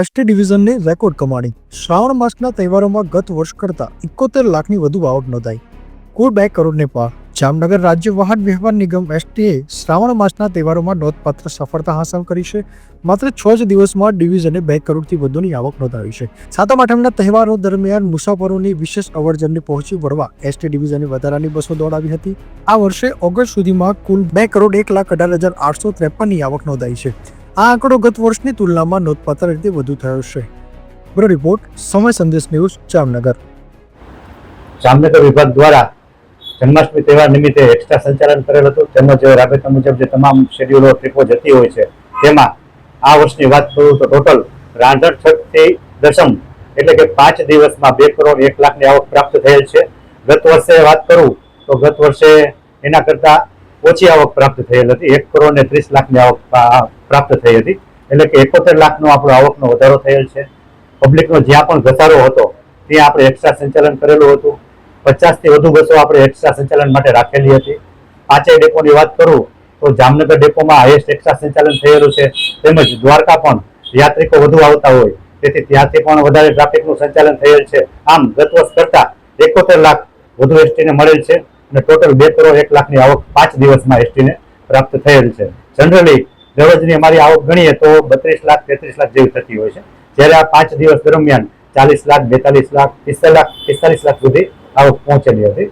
ST ડિવિઝનની record કમાણી. શ્રાવણ માસના તહેવારોમાં ગત વર્ષ કરતાં એકોતેર લાખની વધુ આવક નોંધાઈ. કુલ બે કરોડને પાર. જામનગર રાજ્ય વાહન વ્યવહાર નિગમ એસટીએ શ્રાવણ માસના તહેવારોમાં નોંધપાત્ર સફળતા હાંસલ કરી છે. માત્ર છ જ દિવસમાં ડિવિઝને બે કરોડથી વધુની આવક નોંધાવી છે. સાતમ આઠમના તહેવારો દરમિયાન મુસાફરોની વિશેષ અવરજનને પહોંચી વળવા એસટી ડિવિઝને વધારાની બસો દોડાવી હતી. આ વર્ષે ઓગસ્ટ સુધીમાં કુલ બે કરોડ એક લાખ અઢાર હજાર આઠસો ત્રેપનની આવક નોંધાઈ છે. આ આંકડો ગત વર્ષની તુલનામાં નોંધપાત્ર રીતે વધુ થયો છે. બ્યુરો રિપોર્ટ, સમય સંદેશ ન્યૂઝ, જામનગર. જામનગર વિભાગ દ્વારા જન્માષ્ટમી તહેવાર નિમિત્તે એક્સ્ટ્રા સંચાલન કરેલ હતું. તેમજ રાબેતા મુજબ જે તમામ શેડ્યુલો ટ્રીપો જતી હોય છે, તેમાં આ વર્ષની વાત કરું તો ટોટલ રાંધણ છઠથી દશમ એટલે કે પાંચ દિવસમાં બે કરોડ એક લાખની આવક પ્રાપ્ત થયેલ છે. ગત વર્ષે વાત કરું તો ગત વર્ષે એના કરતા ઓછી આવક પ્રાપ્ત થયેલ હતી. એક કરોડ ને ત્રીસ લાખની આવક પ્રાપ્ત થઈ હતી. એટલે કે એકોતેર લાખનો આપણો આવકનો વધારો થયેલ છે. પબ્લિકનો જ્યાં પણ ઘટાડો હતો, ત્યાં આપણે એક્સ્ટ્રા સંચાલન કરેલું હતું. પચાસથી વધુ બસો આપણે એક્સ્ટ્રા સંચાલન માટે રાખેલી હતી. પાંચેય ડેપોની વાત કરું, તો જામનગર ડેપોમાં હાઈએસ્ટ એક્સ્ટ્રા સંચાલન થયેલું છે. તેમજ દ્વારકા પણ યાત્રિકો વધુ આવતા હોય. તેથી ત્યાંથી પણ વધારે ટ્રાફિકનું સંચાલન થયેલ છે. આમ, ગત વર્ષ કરતા એકોતેર લાખ વધુ એસટીને મળેલ છે. અને ટોટલ બે કરોડ એક લાખની આવક પાંચ દિવસમાં એસટીને પ્રાપ્ત થયેલ છે. જનરલી દરરોજની અમારી આવક ગણીએ તો બત્રીસ લાખ, તેત્રીસ લાખ જેવી થતી હોય છે. જ્યારે આ પાંચ દિવસ દરમિયાન ચાલીસ લાખ, બેતાલીસ લાખ, પિસ્તાલીસ લાખ પિસ્તાલીસ લાખ સુધી આવક પહોંચેલી હતી.